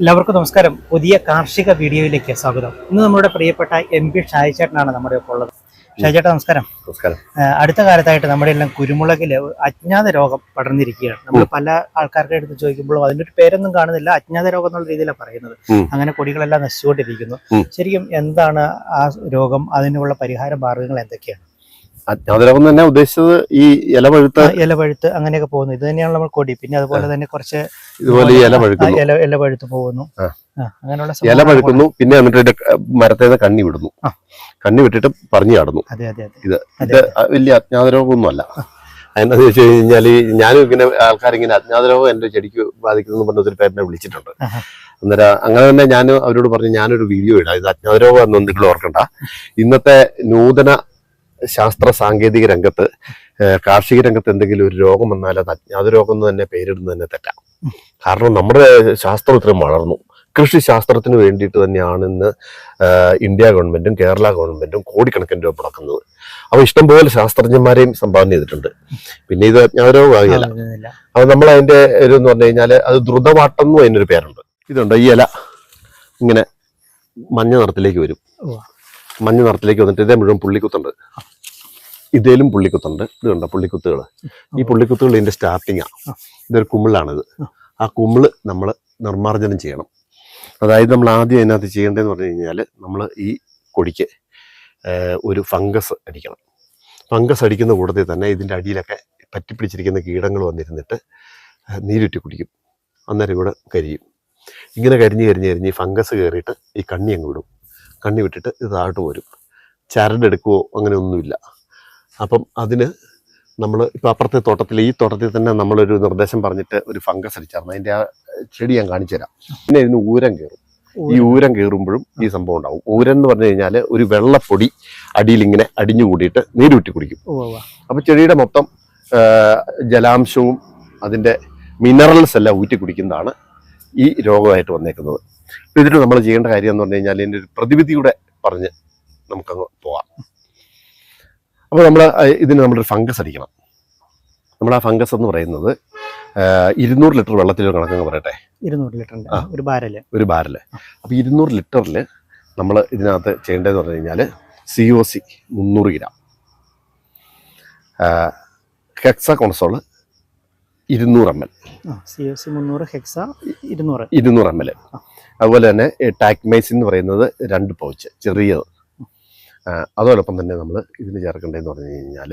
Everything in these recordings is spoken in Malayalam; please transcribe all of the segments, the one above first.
എല്ലാവർക്കും നമസ്കാരം. പുതിയ കാർഷിക വീഡിയോയിലേക്ക് സ്വാഗതം. ഇന്ന് നമ്മുടെ പ്രിയപ്പെട്ട എം പി ഷായിച്ചേട്ടനാണ് നമ്മുടെ ഒപ്പം ഉള്ളത്. ഷായിച്ചേട്ടൻ നമസ്കാരം. നമസ്കാരം. അടുത്ത കാലത്തായിട്ട് നമ്മുടെ എല്ലാം കുരുമുളകിൽ അജ്ഞാത രോഗം പടർന്നിരിക്കുകയാണ്. നമ്മൾ പല ആൾക്കാരുടെ അടുത്ത് ചോദിക്കുമ്പോഴും അതിന്റെ ഒരു പേരൊന്നും കാണുന്നില്ല. അജ്ഞാത രോഗം എന്നുള്ള രീതിയിലാണ് പറയുന്നത്. അങ്ങനെ കൊടികളെല്ലാം നശിച്ചുകൊണ്ടിരിക്കുന്നു. ശരിക്കും എന്താണ് ആ രോഗം? അതിനുള്ള പരിഹാര മാർഗങ്ങൾ എന്തൊക്കെയാണ്? അജ്ഞാതരോഗം തന്നെ ഉദ്ദേശിച്ചത് ഈ ഇല പഴുത്ത ആ, ഇല പഴുത്ത് അങ്ങനെയൊക്കെ പോകുന്നു. ഇത് തന്നെയാണ് നമ്മൾ കൊടി. പിന്നെ അതുപോലെ തന്നെ കുറച്ച് ഇതുപോലെ ഇല ആ, പഴുക്കുന്നു ഇല ഇല പഴുത്ത് പോകുന്നു. അങ്ങനെയുള്ള ഇല പഴുക്കുന്നു. പിന്നെ എന്നിട്ട് മരത്തിൽ കണ്ണി വിടുന്നു. കണ്ണി വിട്ടിട്ട് പറഞ്ഞു കടന്നു അതെ അതെ ഇത്. ഇത് വലിയ അജ്ഞാതരോഗമൊന്നും അല്ല എന്താന്ന് വെച്ച് കഴിഞ്ഞാൽ ഞാനും ഇങ്ങനെ ആൾക്കാരിങ്ങനെ അജ്ഞാതരോഗം എന്റെ ചെടിക്ക് ബാധിക്കുന്നു പറഞ്ഞ ഒരു പേരിനെ വിളിച്ചിട്ടുണ്ട്. അന്നേരം അങ്ങനെ തന്നെ ഞാൻ അവരോട് പറഞ്ഞു ഞാനൊരു വീഡിയോ ഇടാം. ഇത് അജ്ഞാതരോഗം എന്നൊന്നും നിങ്ങൾ ഓർക്കണ്ട. ഇന്നത്തെ നൂതന ശാസ്ത്ര സാങ്കേതിക രംഗത്ത് കാർഷിക രംഗത്ത് എന്തെങ്കിലും ഒരു രോഗം വന്നാൽ അത് അജ്ഞാത രോഗം എന്ന് തന്നെ പേരിടുന്നത് തന്നെ തെറ്റാം. കാരണം നമ്മുടെ ശാസ്ത്രം ഇത്രയും വളർന്നു. കൃഷി ശാസ്ത്രത്തിന് വേണ്ടിയിട്ട് തന്നെയാണ് ഇന്ന് ഇന്ത്യ ഗവൺമെന്റും കേരള ഗവൺമെന്റും കോടിക്കണക്കിന് രൂപ മുടക്കുന്നത്. അപ്പൊ ഇഷ്ടംപോലെ ശാസ്ത്രജ്ഞന്മാരെയും സംഭാവന ചെയ്തിട്ടുണ്ട്. പിന്നെ ഇത് അജ്ഞാതരോഗമാകില്ല. അപ്പോൾ അപ്പൊ നമ്മൾ അതിന്റെ ഒരു എന്ന് പറഞ്ഞു കഴിഞ്ഞാൽ അത് ദ്രുതവാട്ടം എന്ന് അതിനൊരു പേരുണ്ട്. ഇതുണ്ട് ഈ ഇല. ഇങ്ങനെ മഞ്ഞ നിറത്തിലേക്ക് വരും. മഞ്ഞ നിറത്തിലേക്ക് വന്നിട്ട് ഇതേ മുഴുവൻ പുള്ളിക്കുത്തുണ്ട്. ഇതേലും പുള്ളിക്കുത്തുണ്ട്. ഇത് കണ്ടോ പുള്ളിക്കുത്തുകൾ ഈ പുള്ളിക്കുത്തുകൾ ഇതിന്റെ സ്റ്റാർട്ടിങ്ങാണ് ഇതൊരു കുമിളാണിത് ആ. കുമിൾ നമ്മൾ നിർമ്മാർജനം ചെയ്യണം. അതായത് നമ്മൾ ആദ്യം അതിനകത്ത് ചെയ്യേണ്ടതെന്ന് പറഞ്ഞു കഴിഞ്ഞാൽ നമ്മൾ ഈ കൊടിക്ക് ഒരു ഫംഗസ് അടിക്കണം. ഫംഗസ് അടിക്കുന്ന കൂട്ടത്തിൽ തന്നെ ഇതിന്റെ അടിയിലൊക്കെ പറ്റിപ്പിടിച്ചിരിക്കുന്ന കീടങ്ങൾ വന്നിരുന്നിട്ട് നീരുറ്റി കുടിക്കും. അന്നേരം ഇവിടെ കരിയും. ഇങ്ങനെ കരിഞ്ഞ് കരിഞ്ഞ് കരിഞ്ഞ് ഈ ഫംഗസ് കയറിയിട്ട് ഈ കണ്ണി അങ്ങ് വിടും. കണ്ണി വിട്ടിട്ട് ഇത് താഴോട്ട് പോരും. ചരടെടുക്കുവോ അങ്ങനെ ഒന്നുമില്ല. അപ്പം അതിന് നമ്മൾ ഇപ്പം അപ്പുറത്തെ തോട്ടത്തിൽ ഈ തോട്ടത്തിൽ തന്നെ നമ്മളൊരു നിർദ്ദേശം പറഞ്ഞിട്ട് ഒരു ഫംഗസ് അടിച്ചായിരുന്നു അതിന്റെ ആ ചെടി ഞാൻ കാണിച്ചു തരാം. പിന്നെ ഇതിന് ഊരം കയറും ഈ ഊരം. കയറുമ്പോഴും ഈ സംഭവം ഉണ്ടാവും. ഊരം എന്ന് പറഞ്ഞു കഴിഞ്ഞാൽ ഒരു വെള്ളപ്പൊടി അടിയിൽ ഇങ്ങനെ അടിഞ്ഞു കൂടിയിട്ട് നീരുറ്റി കുടിക്കും. അപ്പം ഉവ്വ. അപ്പൊ ചെടിയുടെ മൊത്തം ജലാംശവും അതിന്റെ മിനറൽസ് എല്ലാം ഊറ്റി കുടിക്കുന്നതാണ് ഈ രോഗമായിട്ട് വന്നേക്കുന്നത്. ഇതിന് നമ്മൾ ചെയ്യേണ്ട കാര്യം എന്ന് പറഞ്ഞു കഴിഞ്ഞാൽ ഇതിന്റെ ഒരു പ്രതിവിധിയുടെ പറഞ്ഞ് നമുക്കങ്ങ് പോവാം. അപ്പൊ നമ്മൾ ഇതിന് നമ്മളൊരു ഫംഗസ് അടിക്കണം. നമ്മൾ ആ ഫംഗസ് എന്ന് പറയുന്നത് ഇരുന്നൂറ് ലിറ്റർ വെള്ളത്തിൽ ഒരു കണക്കങ്ങ് പറയട്ടെ? ഇരുന്നൂറ് ലിറ്റർ ആ. ഒരു ബാരൽ. ഒരു ബാരൽ. അപ്പോൾ ഇരുന്നൂറ് ലിറ്ററിൽ നമ്മൾ ഇതിനകത്ത് ചെയ്യേണ്ടതെന്ന് പറഞ്ഞു കഴിഞ്ഞാൽ സി ഒ സി മുന്നൂറ് ഗ്രാം. ഹെക്സ കോൺസോൾ ഇരുന്നൂറ് M L. C O C മുന്നൂറ് ഹെക്സ ഇരുന്നൂറ്. ഇരുന്നൂറ് എം എൽ. അതുപോലെ തന്നെ ടാക്മൈസ് എന്ന് പറയുന്നത് രണ്ട് പൗച്ച് ചെറിയത്. അതോടൊപ്പം തന്നെ നമ്മൾ ഇതിന് ചേർക്കേണ്ടതെന്ന് പറഞ്ഞു കഴിഞ്ഞാൽ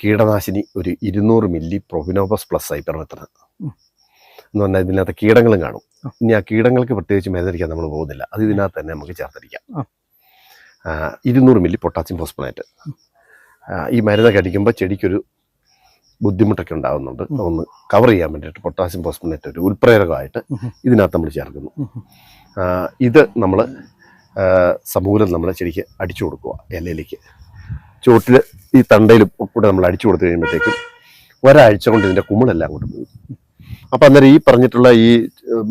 കീടനാശിനി ഒരു ഇരുന്നൂറ് മില്ലി പ്രൊവിനോബസ് പ്ലസ് ഹൈപ്പർമെത്തന ഉം. എന്ന് പറഞ്ഞാൽ ഇതിനകത്ത് കീടങ്ങളും കാണും. ഇനി ആ കീടങ്ങൾക്ക് പ്രത്യേകിച്ച് മരുന്നടിക്കാൻ നമ്മൾ പോകുന്നില്ല. അത് ഇതിനകത്ത് തന്നെ നമുക്ക് ചേർത്തിരിക്കാം. ഇരുന്നൂറ് മില്ലി പൊട്ടാസ്യം ഫോസ്ഫനേറ്റ്. ഈ മരുന്നൊക്കെ അടിക്കുമ്പോൾ ചെടിക്കൊരു ബുദ്ധിമുട്ടൊക്കെ ഉണ്ടാകുന്നുണ്ട് ഒന്ന് കവർ ചെയ്യാൻ വേണ്ടിയിട്ട് പൊട്ടാസ്യം ഫോസ്ഫനേറ്റ് ഒരു ഉൽപ്രേരകമായിട്ട്. ഇതിനകത്ത് നമ്മൾ ചേർക്കുന്നു. ഇത് നമ്മൾ സമൂലം നമ്മൾ ശരിക്ക് അടിച്ചു കൊടുക്കുക ഇലയിലേക്ക്. ചുവട്ടിൽ ഈ തണ്ടയിലും കൂടെ നമ്മൾ അടിച്ചു കൊടുത്തു കഴിയുമ്പോഴത്തേക്കും ഒരാഴ്ച കൊണ്ട് ഇതിന്റെ കുമിളെല്ലാം അങ്ങോട്ട് പോകും. അപ്പോൾ അന്നേരം ഈ പറഞ്ഞിട്ടുള്ള ഈ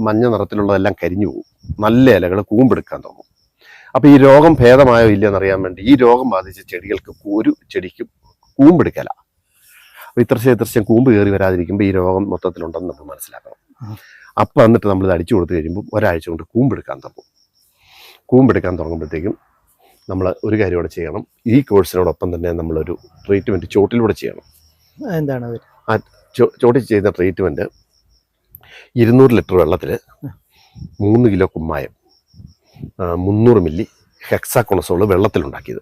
മഞ്ഞ നിറത്തിലുള്ളതെല്ലാം കരിഞ്ഞു പോകും. നല്ല ഇലകൾ കൂമ്പെടുക്കാൻ തോന്നും അപ്പോൾ ഈ രോഗം ഭേദമായോ ഇല്ല അറിയാൻ വേണ്ടി ഈ രോഗം ബാധിച്ച ചെടികൾക്ക് ഒരു ചെടിക്കും കൂമ്പെടുക്കല. അപ്പോൾ ഇത്രശ്യം ഇത്രശ്യം കൂമ്പ് കയറി വരാതിരിക്കുമ്പോൾ ഈ രോഗം മൊത്തത്തിലുണ്ടെന്ന് നമ്മൾ മനസ്സിലാക്കണം. അപ്പം എന്നിട്ട് നമ്മൾ ഇത് അടിച്ചു കൊടുത്തു കഴിയുമ്പോൾ ഒരാഴ്ച കൊണ്ട് കൂമ്പെടുക്കാൻ തുടങ്ങും. കൂമ്പെടുക്കാൻ തുടങ്ങുമ്പോഴത്തേക്കും നമ്മൾ ഒരു കാര്യം കൂടെ ചെയ്യണം. ഈ കോഴ്സിനോടൊപ്പം തന്നെ നമ്മളൊരു ട്രീറ്റ്മെന്റ് ചോട്ടിലൂടെ ചെയ്യണം. എന്താണ് ആ ചോ- ചോട്ടിൽ ചെയ്യുന്ന ട്രീറ്റ്മെന്റ് ഇരുന്നൂറ് ലിറ്റർ വെള്ളത്തിൽ മൂന്ന് കിലോ കുമ്മായം മുന്നൂറ് മില്ലി ഹെക്സാകൊണസോൾ വെള്ളത്തിലുണ്ടാക്കിയത്.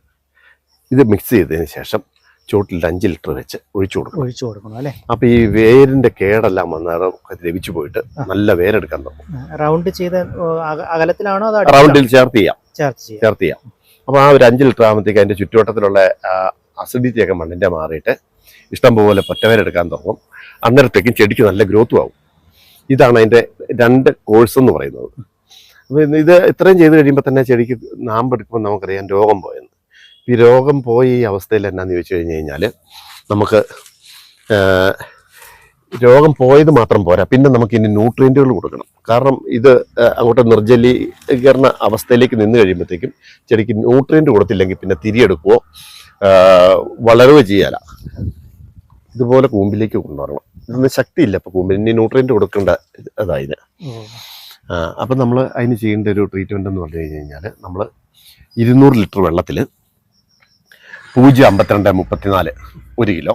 ഇത് മിക്സ് ചെയ്തതിന് ശേഷം ചോട്ടിൽ അഞ്ച് ലിറ്റർ വെച്ച് ഒഴിച്ചു കൊടുക്കണം. ഒഴിച്ചു കൊടുക്കണം അല്ലെ? അപ്പൊ ഈ വേരിന്റെ കേടെല്ലാം വന്നേരം ലഭിച്ചു പോയിട്ട് നല്ല വേരെടുക്കാൻ തുടങ്ങും. റൗണ്ട് ചെയ്ത അകലത്തിലാണോ അതോ റൗണ്ടിൽ ചേർത്ത് ചെയ്യാം. ചേർത്ത് ചെയ്യാം. അപ്പൊ ആ ഒരു അഞ്ച് ലിറ്റർ ആകുമ്പോഴത്തേക്ക് അതിന്റെ ചുറ്റുവട്ടത്തിലുള്ള അസിഡിറ്റി ഒക്കെ മണ്ണിന്റെ മാറിയിട്ട് ഇഷ്ടം പോലെ പൊറ്റവേരെടുക്കാൻ തുടങ്ങും. അന്നേരത്തേക്കും ചെടിക്ക് നല്ല ഗ്രോത്തും ആവും. ഇതാണ് അതിന്റെ രണ്ട് കോഴ്സ് എന്ന് പറയുന്നത്. ഇത് ഇത്രയും ചെയ്ത് കഴിയുമ്പോൾ തന്നെ ചെടിക്ക് നാമ്പെടുക്കുമ്പോൾ നമുക്കറിയാം രോഗം പോയെന്ന്. ഈ രോഗം പോയ ഈ അവസ്ഥയിൽ എന്നാന്ന് ചോദിച്ചു കഴിഞ്ഞ് കഴിഞ്ഞാൽ നമുക്ക് രോഗം പോയത് മാത്രം പോരാ. പിന്നെ നമുക്ക് ഇനി ന്യൂട്രിയന്റുകൾ കൊടുക്കണം. കാരണം ഇത് അങ്ങോട്ട് നിർജലീകരണ അവസ്ഥയിലേക്ക് നിന്ന് കഴിയുമ്പോഴത്തേക്കും ചെടിക്ക് ന്യൂട്രിയന്റ് കൊടുത്തില്ലെങ്കിൽ പിന്നെ തിരിയെടുക്കുവോ വളരുകയോ ചെയ്യാല. ഇതുപോലെ കൂമ്പിലേക്ക് കൊണ്ടുവരണം. ഇതൊന്നും ശക്തിയില്ല ഇപ്പൊ കൂമ്പിന് ഇനി ന്യൂട്രിയന്റ് കൊടുക്കേണ്ട അതായത് അപ്പം നമ്മൾ അതിന് ചെയ്യേണ്ട ഒരു ട്രീറ്റ്മെന്റ് എന്ന് പറഞ്ഞു കഴിഞ്ഞ് കഴിഞ്ഞാൽ നമ്മൾ ഇരുന്നൂറ് ലിറ്റർ വെള്ളത്തിൽ പൂജ്യം അമ്പത്തിരണ്ട് മുപ്പത്തിനാല് ഒരു കിലോ.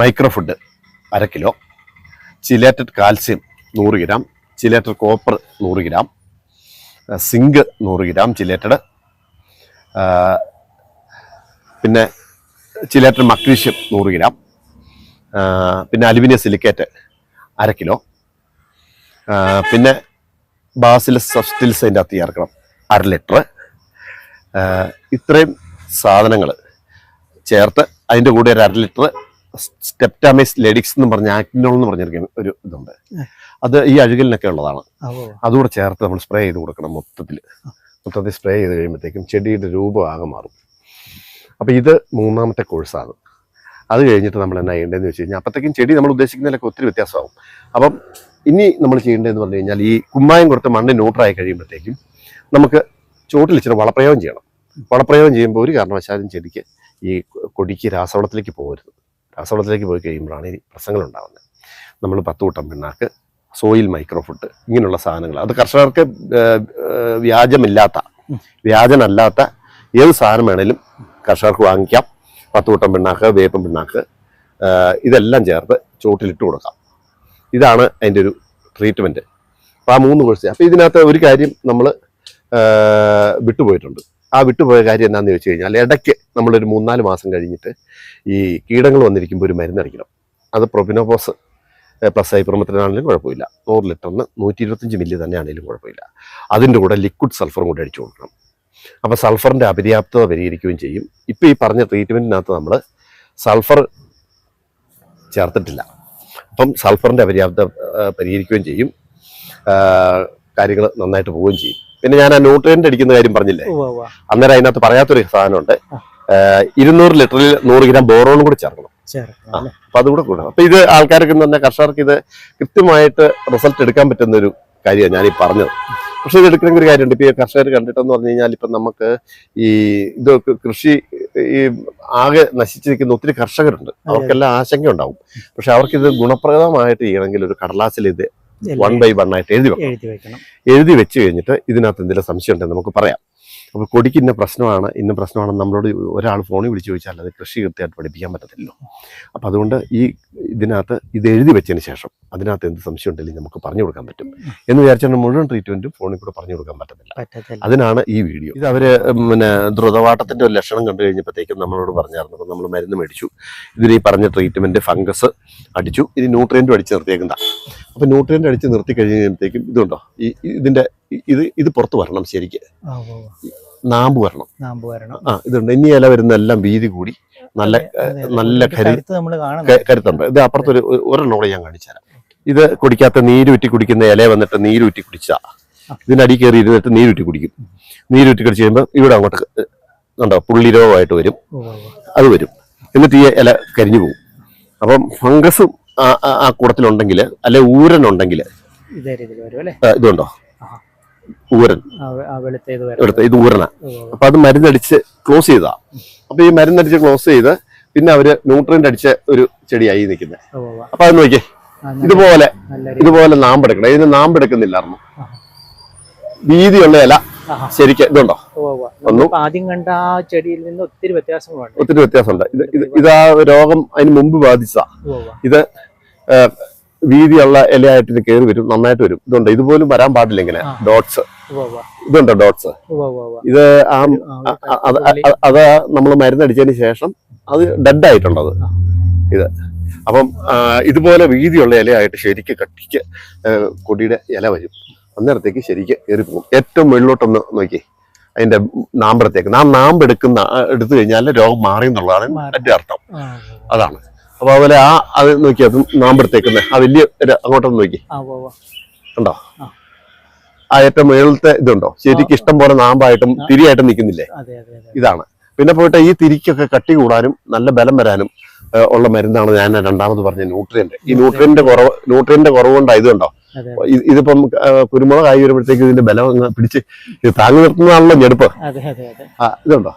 മൈക്രോ ഫുഡ് അര കിലോ. ചിലേറ്റഡ് കാൽസ്യം നൂറ് ഗ്രാം. ചിലേറ്റഡ് കോപ്പർ നൂറ് ഗ്രാം. സിങ്ക് നൂറ് ഗ്രാം ചിലേറ്റഡ്. പിന്നെ ചിലേറ്റഡ് മഗ്നീഷ്യം നൂറ് ഗ്രാം. പിന്നെ അലുമിനിയം സിലിക്കേറ്റ് അര കിലോ. പിന്നെ ബാസിലസ് സബ്സ്റ്റിൽസ് അതിന്റെ അകത്ത് ചേർക്കണം. അര ലിറ്റർ ഇത്രയും സാധനങ്ങൾ ചേർത്ത് അതിന്റെ കൂടെ ഒരു അര ലിറ്റർ സ്റ്റെപ്റ്റാമിസ് ലെഡിക്സ് എന്ന് പറഞ്ഞ ആക്ടിനോൾ എന്ന് പറഞ്ഞിരിക്കുന്ന ഒരു ഇതുണ്ട്. അത് ഈ അഴുകലിനൊക്കെ ഉള്ളതാണ്. അതുകൂടെ ചേർത്ത് നമ്മൾ സ്പ്രേ ചെയ്ത് കൊടുക്കണം മൊത്തത്തിൽ. മൊത്തത്തിൽ സ്പ്രേ ചെയ്ത് കഴിയുമ്പോഴത്തേക്കും ചെടിയുടെ രൂപം ആകെ മാറും. അപ്പോൾ ഇത് മൂന്നാമത്തെ കോഴ്സാണ്. അത് കഴിഞ്ഞിട്ട് നമ്മൾ എന്നാ ചെയ്യേണ്ടതെന്ന് വെച്ച് കഴിഞ്ഞാൽ അപ്പോഴത്തേക്കും ചെടി നമ്മൾ ഉദ്ദേശിക്കുന്നതിലൊക്കെ ഒത്തിരി വ്യത്യാസമാകും അപ്പം ഇനി നമ്മൾ ചെയ്യേണ്ടതെന്ന് പറഞ്ഞു കഴിഞ്ഞാൽ ഈ കുമ്മായം കൊടുത്ത് മണ്ണ് ന്യൂട്രായി കഴിയുമ്പോഴത്തേക്കും നമുക്ക് ചോട്ടിൽ ഇച്ചിരി വളപ്രയോഗം ചെയ്യണം. വളപ്രയോഗം ചെയ്യുമ്പോൾ ഒരു കാരണവശാലും ചെടിക്ക് ഈ കൊടിക്ക് രാസവളത്തിലേക്ക് പോകരുത്. രാസവളത്തിലേക്ക് പോയി കഴിയുമ്പോഴാണ് ഈ പ്രശ്നങ്ങൾ ഉണ്ടാകുന്നത് നമ്മൾ പത്ത് കൂട്ടം പിണ്ണാക്ക് സോയിൽ മൈക്രോ ഫുഡ് ഇങ്ങനെയുള്ള സാധനങ്ങൾ. അത് കർഷകർക്ക് വ്യാജമില്ലാത്ത വ്യാജനല്ലാത്ത ഏത് സാധനം വേണേലും കർഷകർക്ക് വാങ്ങിക്കാം. പത്ത് കൂട്ടം പിണ്ണാക്ക് വേപ്പം പിണ്ണാക്ക് ഇതെല്ലാം ചേർത്ത് ചുവട്ടിലിട്ട് കൊടുക്കാം. ഇതാണ് അതിന്റെ ഒരു ട്രീറ്റ്മെന്റ് അപ്പോൾ ആ മൂന്ന് കോഴ്സ് അപ്പോൾ ഇതിനകത്ത് ഒരു കാര്യം നമ്മൾ വിട്ടുപോയിട്ടുണ്ട്. ആ വിട്ടുപോയ കാര്യം എന്താണെന്ന് ചോദിച്ചു കഴിഞ്ഞാൽ ഇടയ്ക്ക് നമ്മളൊരു മൂന്നാൽ മാസം കഴിഞ്ഞിട്ട് ഈ കീടങ്ങൾ വന്നിരിക്കുമ്പോൾ ഒരു മരുന്നടിക്കണം അത് പ്രൊബിനോപോസ് പ്ലസ് ഹൈപ്പർമത്തിനാണെങ്കിലും കുഴപ്പമില്ല. നൂറ് ലിറ്ററിന് നൂറ്റി ഇരുപത്തഞ്ച് മില്ലി തന്നെ ആണെങ്കിലും കുഴപ്പമില്ല. അതിന്റെ കൂടെ ലിക്വിഡ് സൾഫറും കൂടെ അടിച്ചു കൊടുക്കണം. അപ്പോൾ സൾഫറിന്റെ അപര്യാപ്തത പരിഹരിക്കുകയും ചെയ്യും. ഇപ്പോൾ ഈ പറഞ്ഞ ട്രീറ്റ്മെന്റിനകത്ത് നമ്മൾ സൾഫർ ചേർത്തിട്ടില്ല. അപ്പം സൾഫറിന്റെ അപര്യാപ്തത പരിഹരിക്കുകയും ചെയ്യും. കാര്യങ്ങൾ നന്നായിട്ട് പോവുകയും ചെയ്യും. പിന്നെ ഞാൻ ആ ന്യൂട്രിയന്റ് അടിക്കുന്ന കാര്യം പറഞ്ഞില്ലേ. അന്നേരം അതിനകത്ത് പറയാത്തൊരു സാധനമുണ്ട്. ഇരുന്നൂറ് ലിറ്ററിൽ നൂറ് ഗ്രാം ബോറോണും കൂടി ചേർക്കണം? അപ്പൊ അതുകൂടെ കൂടണം. അപ്പൊ ഇത് ആൾക്കാർക്ക് തന്നെ കർഷകർക്ക് ഇത് കൃത്യമായിട്ട് റിസൾട്ട് എടുക്കാൻ പറ്റുന്ന ഒരു കാര്യമാണ് ഞാൻ ഈ പറഞ്ഞത്. പക്ഷെ ഇത് എടുക്കുന്ന ഒരു കാര്യമുണ്ട്. ഇപ്പൊ ഈ കർഷകർ കണ്ടിട്ടെന്ന് പറഞ്ഞു കഴിഞ്ഞാൽ ഇപ്പൊ നമുക്ക് ഈ ഇത് കൃഷി ഈ ആകെ നശിച്ചിരിക്കുന്ന ഒത്തിരി കർഷകരുണ്ട്. അവർക്കെല്ലാം ആശങ്ക ഉണ്ടാവും പക്ഷെ അവർക്ക് ഇത് ഗുണപ്രദമായിട്ട് ചെയ്യണമെങ്കിൽ ഒരു കടലാസിൽ ഇത് വൺ ബൈ വൺ ആയിട്ട് എഴുതി വെക്കണം. എഴുതി വെച്ച് കഴിഞ്ഞിട്ട് ഇതിനകത്ത് എന്തെങ്കിലും സംശയം ഉണ്ടെങ്കിൽ നമുക്ക് പറയാം. അപ്പോൾ കൊടിക്ക് ഇന്ന പ്രശ്നമാണ് ഇന്ന പ്രശ്നമാണ് നമ്മളോട് ഒരാൾ ഫോണിൽ വിളിച്ച് ചോദിച്ചാൽ അത് കൃഷി കൃത്യമായിട്ട് പഠിപ്പിക്കാൻ പറ്റത്തില്ലല്ലോ. അപ്പോൾ അതുകൊണ്ട് ഈ ഇതിനകത്ത് ഇത് എഴുതി വെച്ചതിന് ശേഷം അതിനകത്ത് എന്ത് സംശയം ഉണ്ടെങ്കിൽ നമുക്ക് പറഞ്ഞു കൊടുക്കാൻ പറ്റും. എന്ന് വിചാരിച്ചാൽ മുഴുവൻ ട്രീറ്റ്മെന്റും ഫോണിൽ കൂടെ പറഞ്ഞു കൊടുക്കാൻ പറ്റത്തില്ല. അതിനാണ് ഈ വീഡിയോ. ഇത് അവർ പിന്നെ ദ്രുതവാട്ടത്തിന്റെ ഒരു ലക്ഷണം കണ്ടു കഴിഞ്ഞപ്പോഴത്തേക്കും നമ്മളോട് പറഞ്ഞായിരുന്നു. അപ്പോൾ നമ്മൾ മരുന്ന് മേടിച്ചു. ഇതിന് ഈ പറഞ്ഞ ട്രീറ്റ്മെന്റ് ഫംഗസ് അടിച്ചു. ഇനി ന്യൂട്രിയന്റും അടിച്ച് നിർത്തിയേക്കുന്ന അപ്പോൾ ന്യൂട്രിയന്റ് അടിച്ച് നിർത്തി കഴിഞ്ഞ് കഴിയുമ്പോഴത്തേക്കും ഇതുണ്ടോ? ഈ ഇതിന്റെ ഇത് ഇത് പുറത്ത് വരണം ശരിക്ക്. നാമ്പ് വരണം. നാമ്പ് വരണം. ആ ഇതുണ്ട്. ഇനി ഇല വരുന്ന എല്ലാം വീതി കൂടി. നല്ല. നല്ല കരുത്തുണ്ട്. ഇത് അപ്പുറത്തൊരു ഒരു- ഒരെണ്ണം കൂടെ ഞാൻ കാണിച്ചു തരാം. ഇത് കുടിക്കാത്ത നീരുറ്റി കുടിക്കുന്ന ഇല വന്നിട്ട് നീരുറ്റി കുടിച്ചാ. ഇതിന്റെ അടി കയറി ഇരുന്നിട്ട് നീരുറ്റി കുടിക്കും. നീരുറ്റി കുടിച്ച് കഴിയുമ്പോൾ ഇവിടെ അങ്ങോട്ട് കണ്ടോ ഉണ്ടോ പുള്ളി രോഗമായിട്ട് വരും. അത് വരും. എന്നിട്ട് ഈ ഇല കരിഞ്ഞു പോകും. അപ്പം ഫംഗസും ആ കൂടത്തിലുണ്ടെങ്കിൽ അല്ലെ ഊരനുണ്ടെങ്കിൽ ഇതുണ്ടോ. ഊരൻ ആ ആ വെളുത്ത ഇത് ഊരണ ഊരന. അപ്പൊ അത് മരുന്നടിച്ച് ക്ലോസ് ചെയ്താ. അപ്പൊ ഈ മരുന്നടിച്ച് ക്ലോസ് ചെയ്ത് പിന്നെ അവർ ന്യൂട്രിയന്റ് അടിച്ച ഒരു ചെടിയായി നിൽക്കുന്നത്. അപ്പൊ അത് നോക്കിയേ. ഇതുപോലെ ഇതുപോലെ നാമ്പെടുക്കണം ഇതിന് നാമ്പെടുക്കുന്നില്ലായിരുന്നു ആഹാ. വീതിയുള്ള ഇല. ശരിക്കും ഇതുണ്ടോ? ഉവ്വ്. ആദ്യം കണ്ട ആ ചെടിയിൽ നിന്ന് ഒത്തിരി വ്യത്യാസങ്ങളുണ്ട്. ഒത്തിരി വ്യത്യാസമുണ്ട്. ഇത് ഇത് ഇതാ രോഗം അതിന് മുമ്പ് ബാധിച്ചതാ. ഇത് ആ, വീതിയുള്ള ഇലയായിട്ട് ഇത് കയറി വരും നന്നായിട്ട് വരും. ഇതുണ്ട്. ഇതുപോലും വരാൻ പാടില്ല ഇങ്ങനെ. ഡോട്ട്സ് ഇതുണ്ട് ഡോട്ട്സ്. ഇത് ആ അത് നമ്മൾ മരുന്നടിച്ചതിന് ശേഷം അത് ഡെഡ് ആയിട്ടുള്ളത് ഇത്. അപ്പം ഇതുപോലെ വീതിയുള്ള ഇലയായിട്ട് ശരിക്ക് കട്ടിക്ക് കൊടിയുടെ ഇല വരും. അന്നേരത്തേക്ക് ശരിക്ക് കയറി പോകും. ഏറ്റവും മുകളിലോട്ടൊന്ന് നോക്കി. അതിന്റെ നാമ്പടത്തേക്ക് നാം നാമ്പെടുക്കുന്ന എടുത്തു കഴിഞ്ഞാൽ രോഗം മാറി എന്നുള്ളതാണ്. അതിന്റെ അർത്ഥം. അതാണ്. അപ്പൊ അതുപോലെ ആ അത് നോക്കി അത് നാമ്പെടുത്തേക്കുന്നത് ആ വലിയ അങ്ങോട്ടൊന്ന് നോക്കി. ഉണ്ടോ ആ. ഏറ്റവും മുകളിലത്തെ ഇതുണ്ടോ? ശരിക്കും ഇഷ്ടം പോലെ നാമ്പായിട്ടും തിരിയായിട്ടും നിൽക്കുന്നില്ലേ? ഇതാണ്. പിന്നെ പോയിട്ട് ഈ തിരിക്കൊക്കെ കട്ടി കൂടാനും നല്ല ബലം വരാനും ഉള്ള മരുന്നാണ് ഞാൻ രണ്ടാമത് പറഞ്ഞ ന്യൂട്രിയന്റ്. ഈ ന്യൂട്രിയന്റെ. കുറവ് ന്യൂട്രിയന്റെ കുറവുണ്ടാ ഇതുണ്ടോ? അതെ ഇതിപ്പം കുരുമുളക് ആയി വരുമ്പോഴത്തേക്ക് ഇതിന്റെ ബലം അങ്ങ് പിടിച്ച് ഇത് താങ്ങി നിർത്തുന്നതാണല്ലോ ഞെടുപ്പ്. ഇതുണ്ടോ?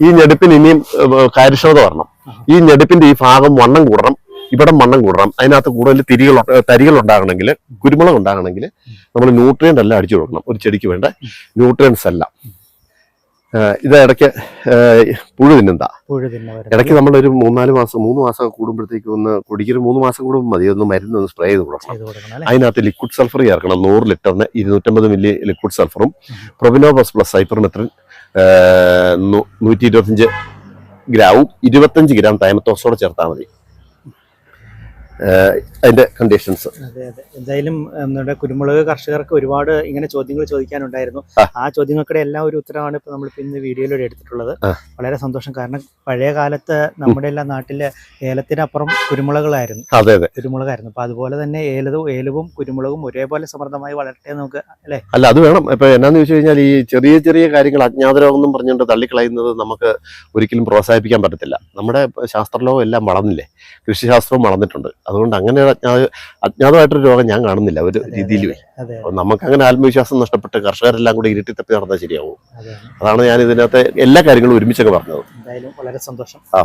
ഈ ഞെടുപ്പിന് ഇനിയും കാര്യക്ഷമത വരണം. ഈ ഞെടുപ്പിന്റെ ഈ ഭാഗം വണ്ണം കൂടണം ഇവിടെ മണ്ണം കൂടണം. അതിനകത്ത് കൂടുതൽ തിരികൾ തരികൾ ഉണ്ടാകണമെങ്കിൽ കുരുമുളക് ഉണ്ടാകണമെങ്കിൽ നമ്മൾ ന്യൂട്രിയന്റ് എല്ലാം അടിച്ചു കൊടുക്കണം. ഒരു ചെടിക്ക് വേണ്ട ന്യൂട്രിയൻസ് എല്ലാം. ഇത് ഇടയ്ക്ക് പുഴു തിന്നുന്നതാ. പുഴു ഇടയ്ക്ക് നമ്മളൊരു മൂന്നാൽ മാസം മൂന്ന് മാസം കൂടുമ്പോഴത്തേക്ക് ഒന്ന് കൊടിക്കൊരു മൂന്ന് മാസം കൂടുമ്പോൾ മതി. ഒന്ന് മരുന്ന് ഒന്ന് സ്പ്രേ ചെയ്ത് കൊടുക്കണം. അതിനകത്ത് ലിക്വിഡ് സൾഫർ ചേർക്കണം. നൂറ് ലിറ്ററിന് ഇരുന്നൂറ്റമ്പത് മില്ലി ലിക്വിഡ് സൾഫറും പ്രൊബിനോബസ് പ്ലസ് സൈപ്പർമെത്രിൻ നൂറ്റി ഇരുപത്തഞ്ച് ഗ്രാവും ഇരുപത്തഞ്ച് ഗ്രാം തൈമത്തോസോടെ ചേർത്താൽ മതി. അതിന്റെ കണ്ടീഷൻസ് അതെ അതെ. എന്തായാലും നമ്മുടെ കുരുമുളക് കർഷകർക്ക് ഒരുപാട് ഇങ്ങനെ ചോദ്യങ്ങൾ ചോദിക്കാനുണ്ടായിരുന്നു. ആ. ചോദ്യങ്ങൾക്കിടെ എല്ലാം ഒരു ഉത്തരവാണ് ഇപ്പൊ നമ്മൾ ഇന്ന് വീഡിയോയിലൂടെ എടുത്തിട്ടുള്ളത്. വളരെ സന്തോഷം. കാരണം പഴയ കാലത്ത് നമ്മുടെ എല്ലാം നാട്ടിൽ ഏലത്തിനപ്പുറം കുരുമുളകളായിരുന്നു അതെ അതെ. കുരുമുളകായിരുന്നു. അപ്പൊ അതുപോലെ തന്നെ ഏലതും ഏലവും കുരുമുളകും ഒരേപോലെ സമൃദ്ധമായി വളരട്ടെ നമുക്ക് അല്ലേ? അല്ല അത് വേണം. ഇപ്പൊ എന്നാന്ന് ചോദിച്ചു കഴിഞ്ഞാൽ ഈ ചെറിയ ചെറിയ കാര്യങ്ങൾ അജ്ഞാതരോഗം പറഞ്ഞുകൊണ്ട് തള്ളിക്കളയുന്നത് നമുക്ക് ഒരിക്കലും പ്രോത്സാഹിപ്പിക്കാൻ പറ്റത്തില്ല. നമ്മുടെ ശാസ്ത്രലോകം എല്ലാം വളർന്നില്ലേ? കൃഷിശാസ്ത്രവും വളർന്നിട്ടുണ്ട്. അതുകൊണ്ട് അങ്ങനെ ഒരു അജ്ഞാത അജ്ഞാതമായിട്ടൊരു രോഗം ഞാൻ കാണുന്നില്ല ഒരു രീതിയിൽ. രീതിയിലും അതെ അപ്പൊ നമുക്ക് അങ്ങനെ ആത്മവിശ്വാസം നഷ്ടപ്പെട്ട് കർഷകരെല്ലാം കൂടി ഇരുട്ടി തപ്പി നടന്നാൽ ശരിയാവും. അതാണ് ഞാൻ ഇതിനകത്ത് എല്ലാ കാര്യങ്ങളും ഒരുമിച്ചൊക്കെ പറഞ്ഞത്. എന്തായാലും വളരെ സന്തോഷം. ആ.